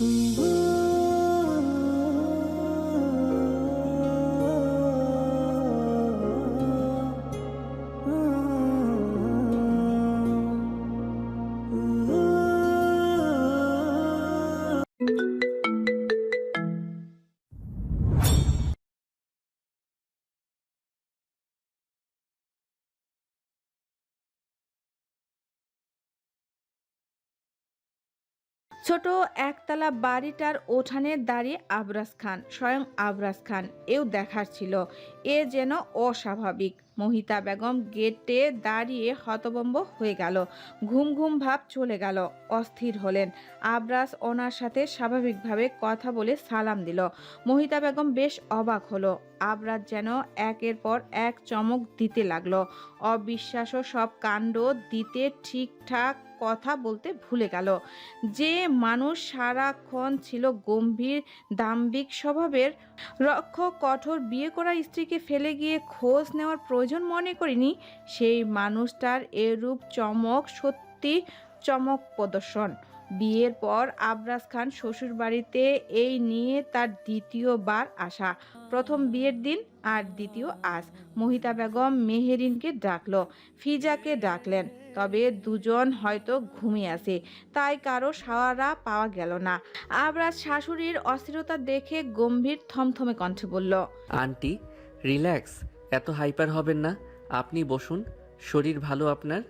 Mm-hmm. ছোট একতলা বাড়িটার ওঠানে দাঁড়িয়ে আবরাজ খান, স্বয়ং আবরাজ খান। এও দেখার ছিল। এ যেন অস্বাভাবিক। মহিতা বেগম গেটে দাঁড়িয়ে হতবম্ব হয়ে গেল। ঘুম ঘুম ভাব চলে গেল। অস্থির হলেন। আবরাজ ওনার সাথে স্বাভাবিকভাবে কথা বলে সালাম দিল। মহিতা বেগম বেশ অবাক হলো। আবরাজ যেন একের পর এক চমক দিতে লাগল। অবিশ্বাস্য সব কাণ্ড দিতে ঠিকঠাক কথা বলতে ভুলে গেল। যে মানুষ সারাক্ষণ ছিল গম্ভীর, দাম্ভিক স্বভাবের, রক্ষ কঠোর বিয়ে করা স্ত্রীকে ফেলে গিয়ে খোঁজ নেওয়ার প্রয়োজন মনে করিনি, সেই মানুষটার এরূপ চমক সত্যি চমক প্রদর্শন। বিয়ের পর আবরাজ খান শ্বশুর বাড়িতে এই নিয়ে তার দ্বিতীয়বার আসা। প্রথম বিয়ের দিন আর দ্বিতীয় আজ। মহিতা বেগম মেহেরিনকে ডাকলো, ফিজাকে ডাকলেন, তবে দুজন হয়তো ঘুমিয়ে আছে, তাই কারও সাওয়ারা পাওয়া গেল না। আবরাজ শাশুড়ির অস্থিরতা দেখে গম্ভীর থমথমে কণ্ঠে বলল, আন্টি, রিল্যাক্স এত হাইপার হবেন না। আপনি বসুন, শরীর ভালো আপনার।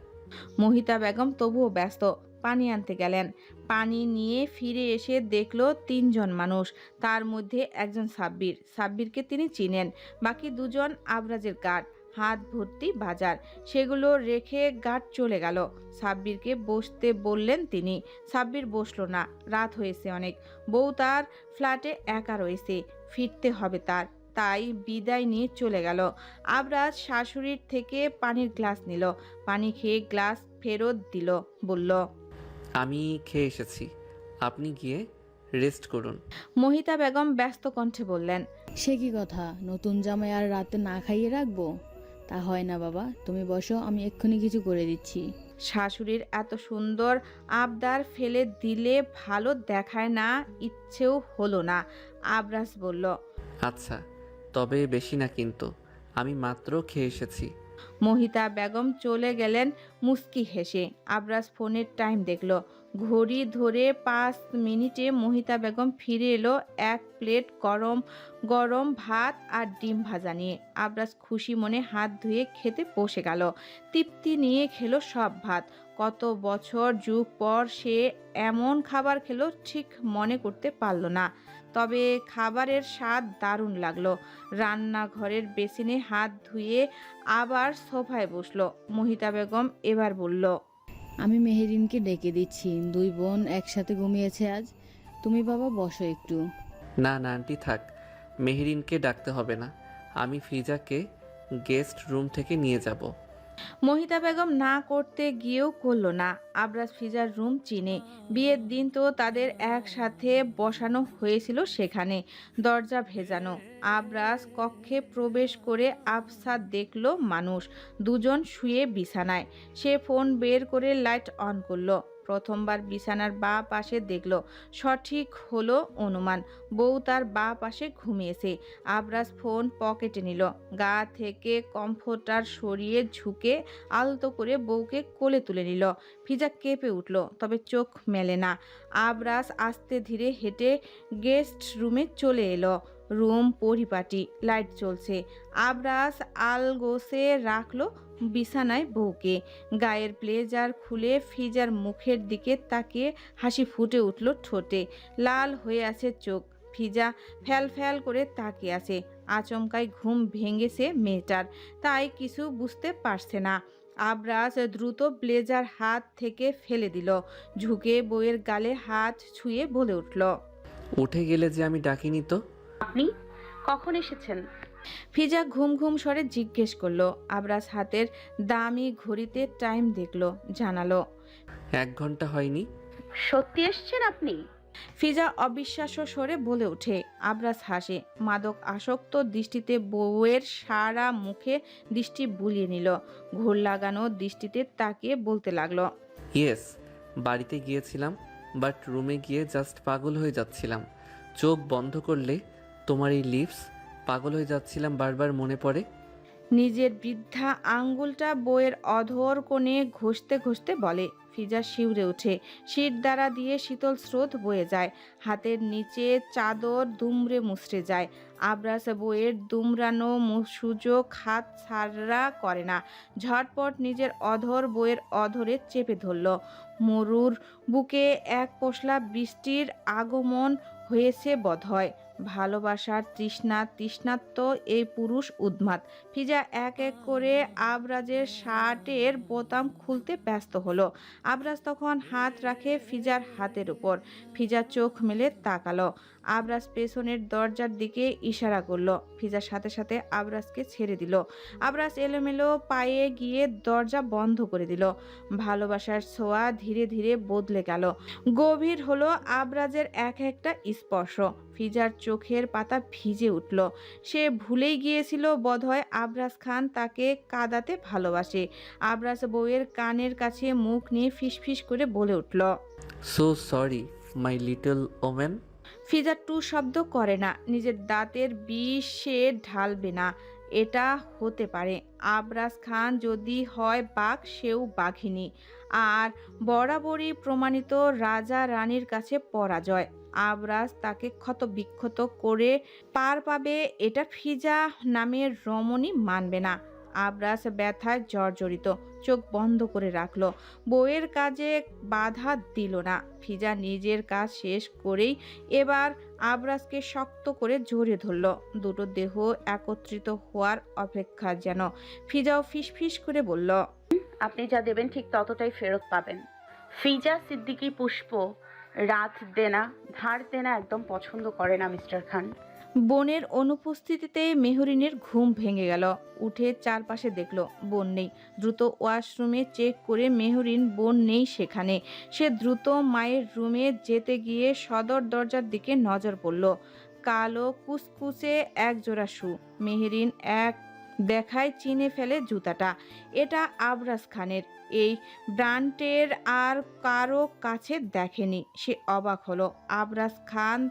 মহিতা বেগম তবুও ব্যস্ত, পানি আনতে গেলেন। পানি নিয়ে ফিরে এসে দেখল তিনজন মানুষ, তার মধ্যে একজন সাব্বির। সাব্বিরকে তিনি চিনেন, বাকি দুজন আবরাজের গার্ড। হাত ভর্তি বাজার, সেগুলো রেখে গার্ড চলে গেল। সাব্বিরকে বসতে বললেন তিনি। সাব্বির বসল না, রাত হয়েছে অনেক। বউ তার ফ্ল্যাটে একা রয়েছে, ফিরতে হবে তার। তাই বিদায় নিয়ে চলে গেল। আবরাজ শাশুড়ির থেকে পানির গ্লাস নিল। পানি খেয়ে গ্লাস ফেরত দিল বলল আমি খেয়ে এসেছি। আপনি গিয়ে রেস্ট করুন। মহিতা বেগম ব্যস্ত কণ্ঠে বললেন সে কি কথা? নতুন জামাই আর রাতে না খাইয়ে রাখব? তা হয় না বাবা। তুমি বসো আমি এক্ষুনি কিছু করে দিচ্ছি। শাশুড়ির এত সুন্দর আবদার ফেলে দিলে ভালো দেখায় না ইচ্ছেও হলো না। আবরাজ বলল আচ্ছা তবে বেশি না কিন্তু। আমি মাত্র খেয়ে এসেছি। মহিতা বেগম চলে গেলেন মুস্কি হেসে। আবরাজ ফোনের টাইম দেখল। ঘড়ি ধরে পাঁচ মিনিটে মহিতা বেগম ফিরে এলো এক প্লেট গরম গরম ভাত আর ডিম ভাজা নিয়ে। আবরাজ খুশি মনে হাত ধুয়ে খেতে বসে গেল। তৃপ্তি নিয়ে খেলো সব ভাত। কত বছর যুগ পর সে এমন খাবার খেলো ঠিক মনে করতে পারল না। তবে খাবারের স্বাদ দারুণ লাগল। রান্নাঘরের বেসিনে হাত ধুয়ে আবার সোফায় বসল। মহিতা বেগম এবার বলল আমি মেহেরিনকে ডেকে দিচ্ছি। দুই বোন একসাথে ঘুমিয়েছে আজ। তুমি বাবা বসো একটু। না না আন্টি থাক। মেহেরিনকে ডাকতে হবে না। আমি ফিজাকে গেস্ট রুম থেকে নিয়ে যাব। মহিতা বেগম না করতে গিয়েও করল না। আবরাজ ফিজার রুম চিনে। বিয়ের দিন তো তাদের একসাথে বসানো হয়েছিল সেখানে, দরজা ভেজানো। আবরাজ কক্ষে প্রবেশ করে আফসাদ দেখল মানুষ। দুজন শুয়ে বিছানায়। সে ফোন বের করে লাইট অন করল। প্রথমবার বিছানার বা পাশে দেখল, সঠিক হলো অনুমান। বউ তার বা পাশে ঘুমিয়েছে। আবরাজ ফোন পকেটে নিল। গা থেকে কমফোর্টার সরিয়ে ঝুঁকে আলতো করে বউকে কোলে তুলে নিল। ফিজা কেঁপে উঠল, তবে চোখ মেলে না। আবরাজ আস্তে ধীরে হেঁটে গেস্ট রুমে চলে এলো। রুম পরিপাটি, লাইট জ্বলছে। আবরাজ আলগোসে রাখল বিছানায় বউকে। গায়ের ব্লেজার খুলে ফিজার মুখের দিকে তাকিয়ে হাসি ফুটে উঠল ঠোঁটে। লাল হয়ে আছে চোখ। ফিজা ফ্যাল ফ্যাল করে তাকিয়ে আছে। আচমকায় ঘুম ভেঙেছে মেয়েটার। তাই কিছু বুঝতে পারছে না। আবরাজ দ্রুত ব্লেজার হাত থেকে ফেলে দিল। ঝুঁকে বইয়ের গালে হাত ছুঁয়ে বলে উঠল উঠে গেলে যে আমি ডাকিনি তো। আপনি কখন এসেছেন? ফিজা ঘুম ঘুম স্বরে জিজ্ঞেস করল। আবরাজ হাতের দামি ঘড়িতে টাইম দেখল জানালো এক ঘণ্টা হয়নি। সত্যি এসছেন আপনি? ফিজা অবিশ্বাস্য স্বরে বলে ওঠে। আবরাজ হাসে। মাদক আসক্ত দৃষ্টিতে বউয়ের সারা মুখে দৃষ্টি বুলিয়ে নিল। ঘোর লাগানো দৃষ্টিতে তাকিয়ে বলতে লাগল ইয়েস বাড়িতে গিয়েছিলাম বাট রুমে গিয়ে জাস্ট পাগল হয়ে যাচ্ছিলাম। চোখ বন্ধ করলে তোমার এই লিপস পাগল হয়ে যাচ্ছিলাম বারবার মনে পড়ে। নিজের বৃদ্ধা আঙ্গুলটা বইয়ের অধর কোণে ঘষতে ঘষতে বলে, ফিজা শিউরে ওঠে শীত দ্বারা দিয়ে শীতল স্রোত বয়ে যায়, হাতের নিচে চাদর দুমড়ে মুচড়ে যায় আবরাস বইয়ের দুমড়ানো সুযোগ হাত ছাড়া করে না, ঝটপট নিজের অধর বইয়ের অধরে চেপে ধরল। মরুর বুকে এক পশলা বৃষ্টির আগমন হয়েছে বোধহয়। ভালোবাসার তৃষ্ণা, তৃষ্ণাত্ম এই পুরুষ উদ্মাদ। ফিজা এক এক করে আবরাজের শার্টের বোতাম খুলতে ব্যস্ত হলো। আবরাজ তখন হাত রাখে ফিজার হাতের উপর। ফিজা চোখ মেলে তাকালো। আবরাজ পেছনের দরজার দিকে ইশারা করল। ফিজার সাথে সাথে আবরাজকে ছেড়ে দিল। আবরাজ এলোমেলো পায়ে গিয়ে দরজা বন্ধ করে দিল। ভালোবাসার ছোঁয়া ধীরে ধীরে বদলে গেল। গভীর হলো আবরাজের এক একটা স্পর্শ। ফিজার চোখের পাতা ভিজে উঠল। সে ভুলেই গিয়েছিল বোধহয় আবরাজ খান তাকে কাদাতে ভালোবাসে। আবরাজ বউয়ের কানের কাছে মুখ নিয়ে ফিসফিস করে বলে উঠল so sorry my little women Fiza two শব্দ করে না, নিজের দাঁতের বিষ ঢালবে না। এটা হতে পারে, আবরাজ খান যদি হয় বাঘ, সেও বাঘিনী। আর বরাবরই প্রমাণিত রাজা রানীর কাছে পরাজয়। আবরাজ তাকে ক্ষত বিক্ষত করে পার পাবে, এটা ফিজা নামের রমণী মানবে না। আবরাজ ব্যথায় জর্জরিত, চোখ বন্ধ করে রাখল। বউয়ের কাজে বাধা দিল না। ফিজা নিজের কাজ শেষ করেই এবার আবরাজকে শক্ত করে জড়িয়ে ধরল। দুটো দেহ একত্রিত হওয়ার অপেক্ষা যেন ফিজাও ফিসফিস করে বলল, আপনি যা দেবেন ঠিক ততটাই ফেরত পাবেন। ফিজা, সিদ্দিকি, পুষ্প, রাত দেনা, ধার দেনা একদম পছন্দ করে না মিস্টার খান। বোনের অনুপস্থিতিতে মেহরিনের ঘুম ভেঙে গেল। উঠে চারপাশে দেখল, বোন নেই। দ্রুত ওয়াশরুমে চেক করে মেহরিন বোন নেই সেখানে। সে দ্রুত মায়ের রুমে যেতে গিয়ে সদর দরজার দিকে নজর পড়ল। কালো কুসকুসে এক জোড়া শু। মেহরিন এক দেখায় চিনে ফেলে জুতাটা। এটা আবরাজ খানের। এই ব্র্যান্ডের আর কারও কাছে দেখেনি। সে অবাক হলো। আবরাজ খান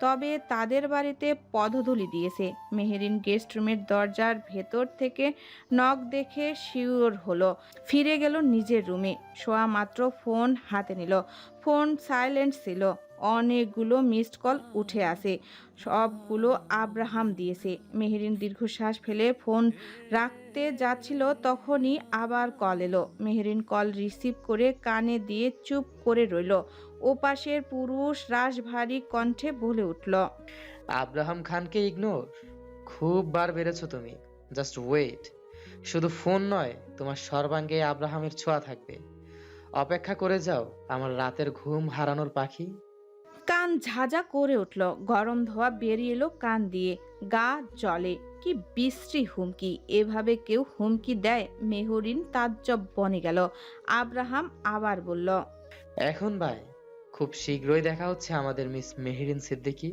তবে তাদের বাড়িতে পদধূলি দিয়েছে। মেহেরিন গেস্ট রুমের দরজার ভেতর থেকে নখ দেখে শিওর হলো। ফিরে গেল নিজের রুমে। শোয়া মাত্র ফোন হাতে নিল। ফোন সাইলেন্ট ছিল। অনেকগুলো মিসড কল উঠে আসে। সবগুলো আব্রাহাম দিয়েছে। মেহেরিন দীর্ঘশ্বাস ফেলে ফোন রাখতে যাচ্ছিল তখনই আবার কল এলো। মেহেরিন কল রিসিভ করে কানে দিয়ে চুপ করে রইল। ওপাশের পুরুষ রাশভারী কণ্ঠে বলে উঠল আব্রাহাম খানকে ইগনোর খুব বার বেড়েছো তুমি। জাস্ট ওয়েট শুধু ফোন নয় তোমার সর্বাঙ্গে আব্রাহামের ছোঁয়া থাকবে। অপেক্ষা করে যাও আমার রাতের ঘুম হারানোর পাখি। কান ঝাঁঝা করে উঠল গরম ধোয়া বেরিয়ে এলো কান দিয়ে। গা জলে কি বিশ্রী হুমকি। এভাবে কেউ হুমকি দেয়? মেহরিন তাজ্জব বনে গেল। আব্রাহাম আবার বলল এখন ভাই খুব শীঘ্রই দেখা হচ্ছে আমাদের মিস মেহেরিন সিদ্দিকী।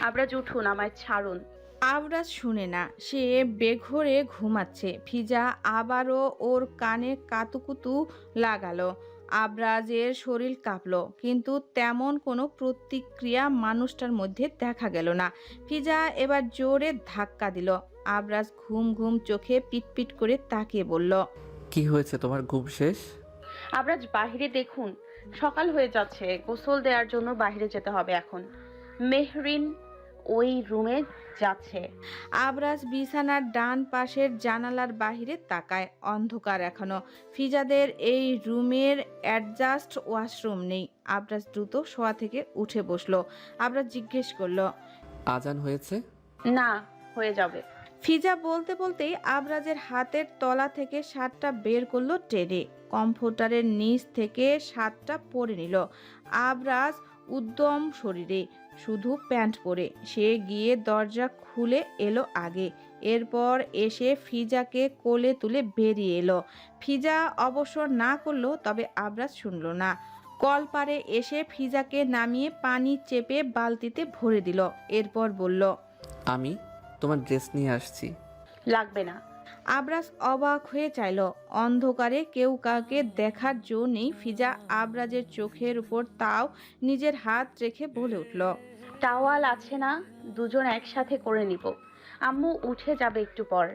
আবরাজ উঠুন আমায় ছাড়ুন। আবরাজ শুনে না সে বেঘরে ঘুমাচ্ছে। ফিজা আবারও ওর কানে কাতুকুতু লাগালো। আবরাজের শরীর কাঁপলো কিন্তু তেমন কোনো প্রতিক্রিয়া মানুষটার মধ্যে দেখা গেল না। ফিজা এবার জোরে ধাক্কা দিল। আবরাজ ঘুম ঘুম চোখে পিটপিট করে তাকিয়ে বলল কি হয়েছে? তোমার ঘুম শেষ? আবরাজ বাহিরে দেখুন। সকাল হয়ে যাচ্ছে। গোসল দেওয়ার জন্য বাইরে যেতে হবে এখন। মেহরিন ওই রুমে যাচ্ছে। আবরাজ বিছানার ডান পাশের জানালার বাহিরে তাকায়। অন্ধকার এখনও। ফিজাদের এই রুমের অ্যাডজাস্ট ওয়াশরুম নেই। আবরাজ দ্রুত শোয়া থেকে উঠে বসল। আবরাজ জিজ্ঞেস করল আজান হয়েছে? না হয়ে যাবে। ফিজা বলতে বলতেই আবরাজের হাতের তলা থেকে শার্টটা বের করল টেনে। কম্পিউটারের নিচ থেকে শার্টটা পরে নিল। আবরাজ উদ্যম শরীরে, শুধু প্যান্ট পরে। সে গিয়ে দরজা খুলে এলো আগে। এরপর এসে ফিজাকে কোলে তুলে বেরিয়ে এলো। ফিজা অবসর না করল, তবে আবরাজ শুনল না। কলপারে এসে ফিজাকে নামিয়ে পানি চেপে বালতিতে ভরে দিল। এরপর বলল, আমি তোমার ড্রেস নিয়ে আসছি। লাগবে না। আবরাজ অবাক হয়ে চাইল অন্ধকারে কেউ কাউকে দেখার জো নেই। ফিজা আবরাজের চোখের উপর তাও নিজের হাত রেখে বলে উঠল টাওয়াল আছে না দুজন একসাথে করে নিব। আম্মু উঠে যাবে একটু পর।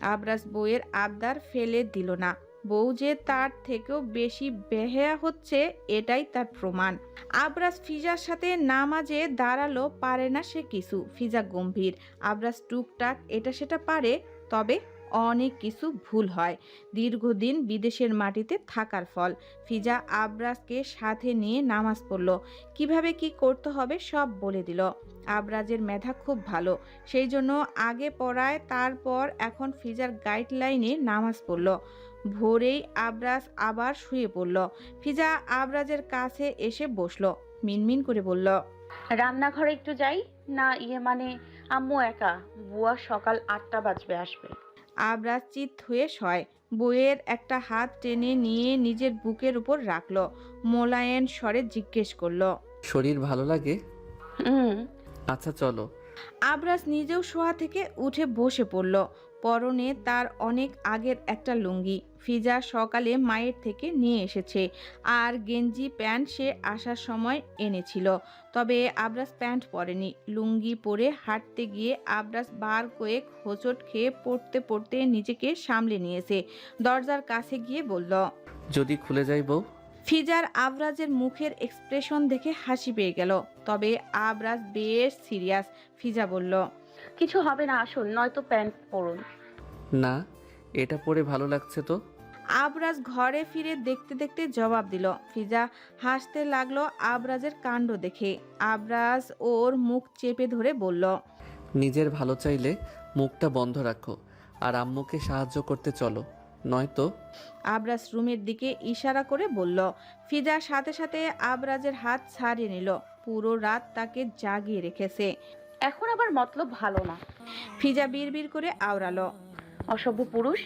আবরাজ বইয়ের আবদার ফেলে দিল না। বউ যে তার থেকেও বেশি বেহেয়া হচ্ছে, এটাই তার প্রমাণ। আবরাজ ফিজার সাথে নামাজে দাঁড়াল পারে না সে কিছু। ফিজা গম্ভীর। আবরাজ টুকটাক এটা সেটা পারে, তবে অনেক কিছু ভুল হয়। দীর্ঘদিন বিদেশের মাটিতে থাকার ফল। ফিজা আবরাজকে সাথে নিয়ে নামাজ পড়ল। কীভাবে কি করতে হবে সব বলে দিল। আবরাজের মেধা খুব ভালো। সেই জন্য আগে পড়ায়, তারপর এখন ফিজার গাইডলাইনে নামাজ পড়ল। ভোরেই আবরাজ আবার শুয়ে পড়ল। ফিজা আবরাজের কাছে এসে বসল। মিনমিন করে বলল রান্নাঘরে একটু যাই? না ইয়ে মানে আম্মু একা। বুয়া সকাল আটটা বাজবে আসবে। আবরাজ চিত হয়ে শয়। বইয়ের একটা হাত টেনে নিয়ে নিজের বুকের উপর রাখল। মোলায়েন স্বরে জিজ্ঞেস করল শরীর ভালো লাগে? হুম। আচ্ছা চলো। আবরাজ নিজেও শোয়া থেকে উঠে বসে পড়ল। পরনে তার অনেক আগের একটা লুঙ্গি। ফিজা সকালে মায়ের থেকে নিয়ে এসেছে। আর গেঞ্জি প্যান্ট সে আসার সময় এনেছিল। তবে আবরাজ প্যান্ট পরেনি। লুঙ্গি পরে হাঁটতে গিয়ে আবরাজ বার কয়েক হোঁচট খেয়ে পড়তে পড়তে নিজেকে সামলে নিয়েছে। দরজার কাছে গিয়ে বলল যদি খুলে যাই বউ? ফিজার আবরাজের মুখের এক্সপ্রেশন দেখে হাসি পেয়ে গেল। তবে আবরাজ বেশ সিরিয়াস। ফিজা বলল কিছু হবে না আসুন নয়তো প্যান্ট পরুন। না এটা পরে ভালো লাগছে তো। আবরাজ ঘরে ফিরে দেখতে দেখতে জবাব দিল। ফিজা হাসতে লাগল আবরাজের কাণ্ড দেখে। আবরাজ ওর মুখ চেপে ধরে বলল নিজের ভালো চাইলে মুখটা বন্ধ রাখো আর আম্মুকে সাহায্য করতে চলো নয়তো। আবরাজ রুমের দিকে ইশারা করে বলল ফিজা সাথে সাথে আবরাজের হাত ছাড়িয়ে নিল। পুরো রাত তাকে জাগিয়ে রেখেছে। এখন আবার মতলব ভালো না। ফিজা বিড়বিড় করে আওড়ালো। অসভ্য পুরুষ।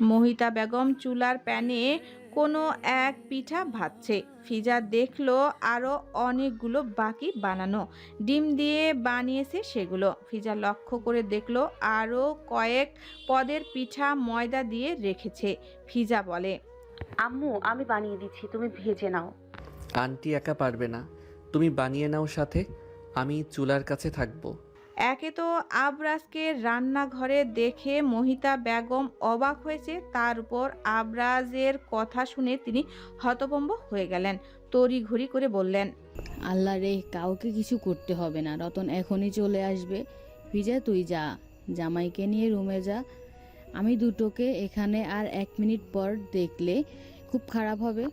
মহিতা বেগম চুলার প্যানে কোনো এক পিঠা ভাজছে। ফিজা দেখল আরও অনেকগুলো বাকি বানানো। ডিম দিয়ে বানিয়েছে সেগুলো। ফিজা লক্ষ্য করে দেখল আরও কয়েক পদের পিঠা ময়দা দিয়ে রেখেছে। ফিজা বলে আম্মু আমি বানিয়ে দিচ্ছি তুমি ভেজে নাও। আন্টি একা পারবে না। তুমি বানিয়ে নাও সাথে। আমি চুলার কাছে থাকব। একে তো আবরাজকে রান্নাঘরে দেখে মহিতা বেগম অবাক হয়েছে তার উপর আবরাজের কথা শুনে তিনি হতভম্ব হয়ে গেলেন। তড়িঘড়ি করে বললেন আল্লাহ রে কাউকে কিছু করতে হবে না রতন এখনই চলে আসবে। ফিজা তুই যা জামাইকে নিয়ে রুমে যা। আমি দুটোকে এখানে আর এক মিনিট পর দেখলে খুব খারাপ হবে।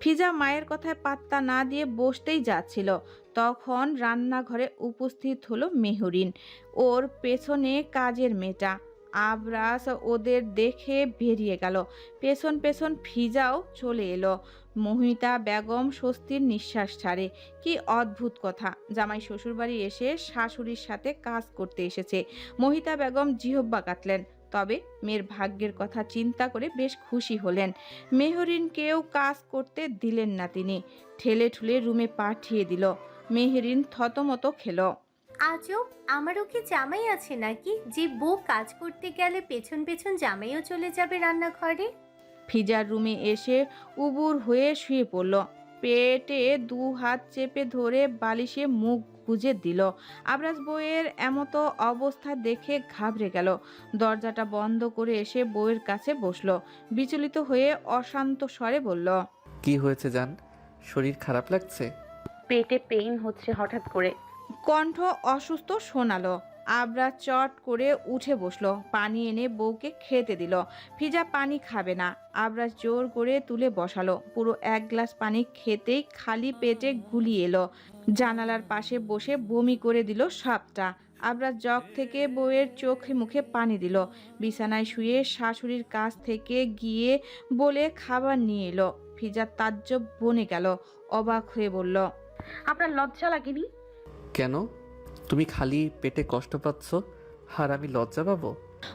ফিজা মায়ের কথায় পাত্তা না দিয়ে বসতেই যাচ্ছিল। তখন রান্নাঘরে উপস্থিত হলো মেহরিন, ওর পেছনে কাজের মেয়েটা। আবরাস ওদের দেখে বেরিয়ে গেল। পেছন পেছন ফিজাও চলে এলো। মহিতা বেগম স্বস্তির নিঃশ্বাস ছাড়ে। কি অদ্ভুত কথা। জামাই শ্বশুরবাড়ি এসে শাশুড়ির সাথে কাজ করতে এসেছে। মহিতা বেগম জিহব্বা কাটলেন। তবে মেয়ের ভাগ্যের কথা চিন্তা করে বেশ খুশি হলেন। মেহরিনকেও কাজ করতে দিলেন না তিনি। ঠেলে ঠুলে রুমে পাঠিয়ে দিল। মেহরিন থতমত খেল। আজব আমারও কি জামাই আছে নাকি? যে বউ কাজ করতে গেলে পেছন পেছন জামাইও চলে যাবে রান্নাঘরে? ফিজার রুমে এসে উবুর হয়ে শুয়ে পড়ল। পেটে দু হাত চেপে ধরে বালিশে মুখ গুজে দিল। আবরাজ বইয়ের এমতো অবস্থা দেখে ঘাবড়ে গেল। দরজাটা বন্ধ করে এসে বইয়ের কাছে বসল। বিচলিত হয়ে অশান্ত স্বরে বলল কি হয়েছে জান? শরীর খারাপ লাগছে? পেটে পেইন হচ্ছে হঠাৎ করে। কণ্ঠ অসুস্থ শোনালো। আবরা চট করে উঠে বসল পানি এনে বউকে খেতে দিল। ফিজা পানি খাবে না। আবরা জোর করে তুলে বসালো। পুরো এক গ্লাস পানি খেতেই খালি পেটে গুলিয়ে এলো। জানালার পাশে বসে বমি করে দিল সাপটা। আবরা জগ থেকে বউয়ের চোখে মুখে পানি দিল। বিছানায় শুয়ে শাশুড়ির কাছ থেকে গিয়ে বলে খাবার নিয়ে এলো। ফিজা তাজ্জব বনে গেল। অবাক হয়ে বলল আপনার লজ্জা লাগেনি? কেন? তুমি খালি পেটে কষ্ট পাচ্ছ আর আমি লজ্জা পাবো?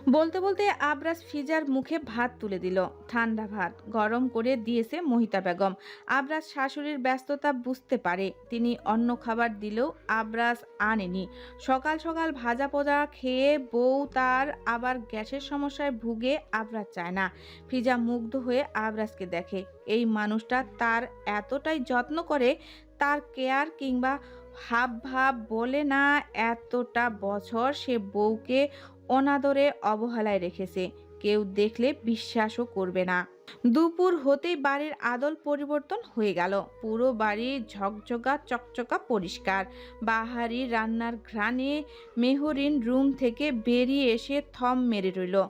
বলতে বলতে আবরাজ ফিজার মুখে ভাত তুলে দিল। ঠান্ডা ভাত গরম করে দিয়েছে মহিতা বেগম। আবরাজ শাশুড়ির ব্যস্ততা বুঝতে পারে। তিনি অন্য খাবার দিলেও আবরাজ আনেনি। সকাল সকাল ভাজা পোজা খেয়ে বউ তার আবার গ্যাসের সমস্যায় ভুগে আবরাজ চায় না। ফিজা মুগ্ধ হয়ে আবরাজকে দেখে। এই মানুষটা তার এতটাই যত্ন করে, তার কেয়ার কিংবা হাব ভাব বলে না, এতটা বছর সে বউকে অনাদরে অবহেলায় রেখেছে। কেউ দেখলে বিশ্বাসও করবে না। দুপুর হতেই বাড়ির আদল পরিবর্তন হয়ে গেল। পুরো বাড়ি ঝকঝকা, চকচকা পরিষ্কার। বাহারি রান্নার ঘ্রাণে মেহরিন রুম থেকে বেরিয়ে এসে থম মেরে রইল।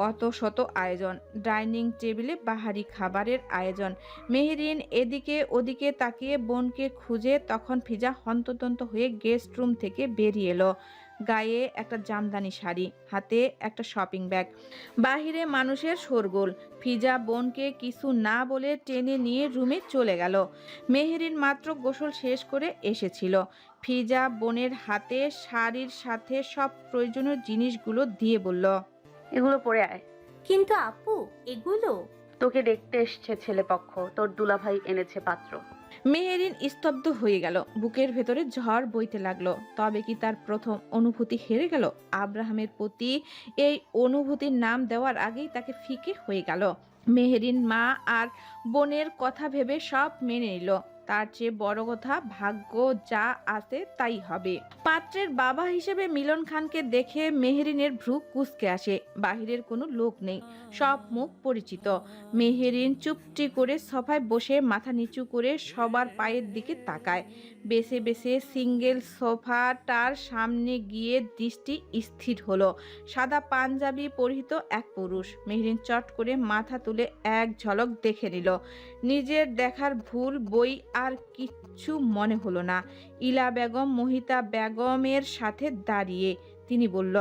কত শত আয়োজন। ডাইনিং টেবিলে বাহারি খাবারের আয়োজন। মেহরিন এদিকে ওদিকে তাকিয়ে বোনকে খুঁজে তখন ফিজা হন্ততন্ত হয়ে গেস্ট রুম থেকে বেরিয়ে এলো। গায়ে একটা জামদানি শাড়ি, হাতে একটা শপিং ব্যাগ। বাহিরে মানুষের শোরগোল। ফিজা বোনকে কিছু না বলে টেনে নিয়ে রুমে চলে গেল। মেহেরিন মাত্র গোসল শেষ করে এসেছিল। ফিজা বোনের হাতে শাড়ির সাথে সব প্রয়োজনীয় জিনিসগুলো দিয়ে বলল এগুলো পরে আয়। কিন্তু আপু এগুলো? তোকে দেখতে এসছে ছেলেপক্ষ তোর দুলাভাই এনেছে পাত্র। মেহেরিন স্তব্ধ হয়ে গেল বুকের ভেতরে ঝড় বইতে লাগল। তবে কি তার প্রথম অনুভূতি হেরে গেল? আব্রাহামের প্রতি এই অনুভূতির নাম দেওয়ার আগেই তাকে ফিকে হয়ে গেল। মেহেরিন মা আর বোনের কথা ভেবে সব মেনে নিল। তার চেয়ে বড় কথা ভাগ্য যা আছে তাই হবে। পাত্রের বাবা হিসেবে মিলন খানকে দেখে মেহেরিনের ভ্রু কুচকে আসে, বাহিরের কোনো লোক নেই, সব মুখ পরিচিত। মেহেরিন চুপটি করে সফায় বসে মাথা নিচু করে সবার পায়ের দিকে তাকায়। বেছে বেছে সিঙ্গেল সোফাটার সামনে গিয়ে দৃষ্টি স্থির হলো। সাদা পাঞ্জাবি পরিহিত এক পুরুষ। মেহরিন চট করে মাথা তুলে এক ঝলক দেখে নিল। নিজের দেখার ভুল বই আর কিচ্ছু মনে হলো না। ইলা বেগম, মহিতা বেগমের সাথে দাঁড়িয়ে তিনি বলল,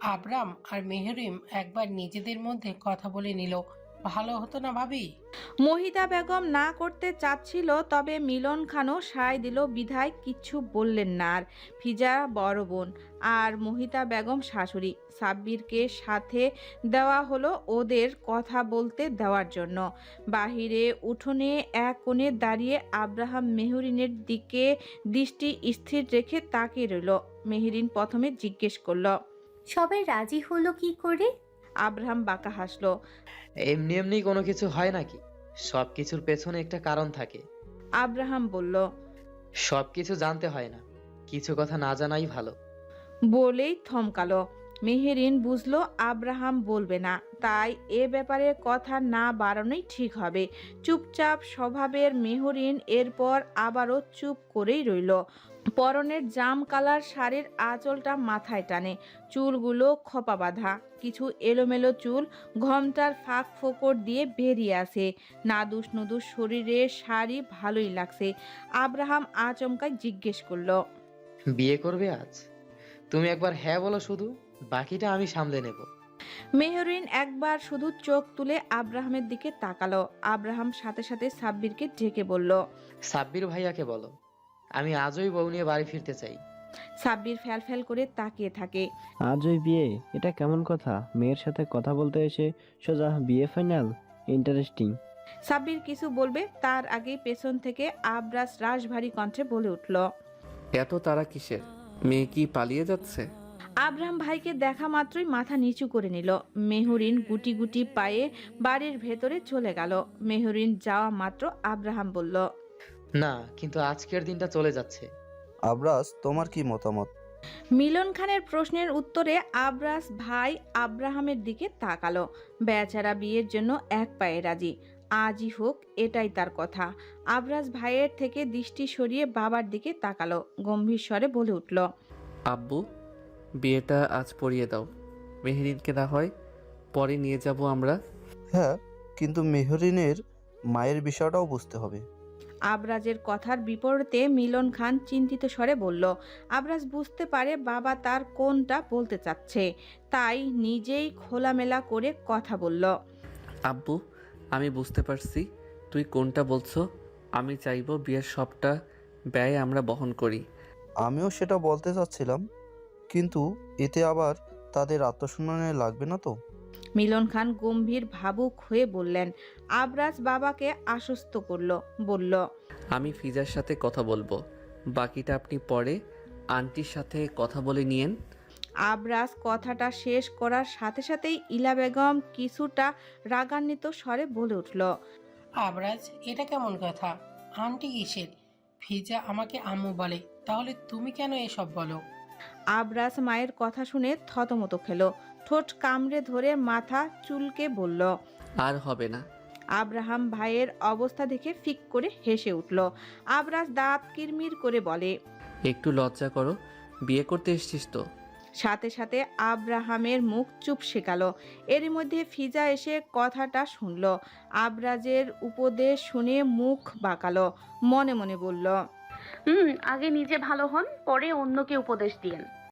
আবরাম আর মেহরিম একবার নিজেদের মধ্যে কথা বলে নিল। ভালো হতো না ভাবি? মহিতা বেগম না করতে চাচ্ছিল তবে মিলন খানও সায় দিল বিধায় কিচ্ছু বললেন না আর। ফিজা বড় বোন আর মহিতা বেগম শাশুড়ি। সাব্বিরকে সাথে দেওয়া হলো ওদের কথা বলতে দেওয়ার জন্য। বাহিরে উঠোনে এক কোণে দাঁড়িয়ে আব্রাহাম মেহরিনের দিকে দৃষ্টি স্থির রেখে তাকিয়ে রইল। মেহরিন প্রথমে জিজ্ঞেস করল সবাই রাজি হলো কি করে? আব্রাহাম বাঁকা হাসলো এমনি এমনি কোনো কিছু হয় নাকি? সব কিছুর পেছনে একটা কারণ থাকে। আব্রাহাম বলল সব কিছু জানতে হয় না। কিছু কথা না জানাই ভালো। বলেই থমকালো। মেহেরিন বুঝলো আব্রাহাম বলবে না। তাই এ ব্যাপারে কথা না বাড়ানোই ঠিক হবে। চুপচাপ স্বভাবের মেহরিন এরপর আবারও চুপ করেই রইল। পরনের জাম কালার শাড়ির আঁচলটা মাথায় টানে। চুলগুলো খোপা বাঁধা। কিছু এলোমেলো চুল ঘমটার ফাঁক ফোকর দিয়ে বেরিয়ে আসে। নাদুস নুদুস শরীরে শাড়ি ভালোই লাগছে। আব্রাহাম আচমকায় জিজ্ঞেস করল বিয়ে করবে আজ? তুমি একবার হ্যাঁ বলো শুধু বাকিটা আমি সামলে নেব। মেহরিন একবার শুধু চোখ তুলে আব্রাহামের দিকে তাকালো। আব্রাহাম সাথে সাথে সাব্বিরকে ডেকে বলল সাব্বির ভাইয়াকে বলো। আমি আজই বউ নিয়ে বাড়ি ফিরতে চাই। সাব্বির ফ্যাল ফ্যাল করে তাকিয়ে থাকে। আজই বিয়ে? এটা কেমন কথা? মেয়ের সাথে কথা বলতে এসে সোজা বিয়ে ফাইনাল? ইন্টারেস্টিং। সাব্বির কিছু বলবে তার আগেই পেছন থেকে আবরাজ রাশভারী কণ্ঠে বলে উঠল এত তারা কিসের? মেয়ে কি পালিয়ে যাচ্ছে? আব্রাহাম ভাইকে দেখা মাত্রই মাথা নিচু করে নিল। মেহরিন গুটি গুটি পায়ে বাড়ির ভেতরে চলে গেল। মেহরিন যাওয়া মাত্র আব্রাহাম বলল না কিন্তু আজকের দিনটা চলে যাচ্ছে। আবরাজ তোমার কি মতামত? মিলন খানের প্রশ্নের উত্তরে আবরাস ভাই আব্রাহামের দিকে তাকালো। বেচারা বিয়ের জন্য এক পায়ে রাজি। আজই হোক এটাই তার কথা। আবরাজ ভাইয়ের থেকে দৃষ্টি সরিয়ে বাবার দিকে তাকালো গম্ভীর স্বরে বলে উঠল আব্বু বিয়েটা আজ পড়িয়ে দাও। মেহেরিনকে না হয় পরে নিয়ে যাব আমরা। হ্যাঁ কিন্তু মেহরিনের মায়ের বিষয়টাও বুঝতে হবে। আবরাজের কথার বিপরীতে মিলন খান চিন্তিত স্বরে বলল আবরাজ বুঝতে পারে বাবা তার কোনটা বলতে চাচ্ছে। তাই নিজেই খোলামেলা করে কথা বলল। আব্বু আমি বুঝতে পারছি তুই কোনটা বলছো। আমি চাইব বিয়ের সবটা ব্যয় আমরা বহন করি। আমিও সেটা বলতে চাচ্ছিলাম কিন্তু এতে আবার তাদের আত্মসম্মানে লাগবে না তো? মিলন খান গম্ভীর ভাবুক হয়ে বললেন আবরাজ বাবাকে আশ্বস্ত করল। বলল আমি ফিজার সাথে কথা বলব। বাকিটা আপনি পরে আন্টির সাথে কথা বলে নিয়েন। আবরাজ কথাটা শেষ করার সাথে সাথেই ইলা বেগম কিছুটা রাগান্বিত স্বরে বলে উঠল আবরাজ এটা কেমন কথা? আন্টি কিসের? ফিজা আমাকে আম্মু বলে তাহলে তুমি কেন এসব বলো? আবরাজ মায়ের কথা শুনে থতমত খেলো। ঠোঁট কামড়ে ধরে মাথা চুলকে বলল আর হবে না। আব্রাহাম ভাইয়ের অবস্থা দেখে ফিক করে হেসে উঠল। আবরাজ দাঁত কিরমির করে বলে একটু লজ্জা করো বিয়ে করতে এসছিস তো। সাথে সাথে আব্রাহামের মুখ চুপ শেখালো। এর মধ্যে ফিজা এসে কথাটা শুনল। আবরাজের উপদেশ শুনে মুখ বাঁকালো মনে মনে বলল হুম আগে নিজে ভালো হন পরে অন্যকে উপদেশ দিয়েন।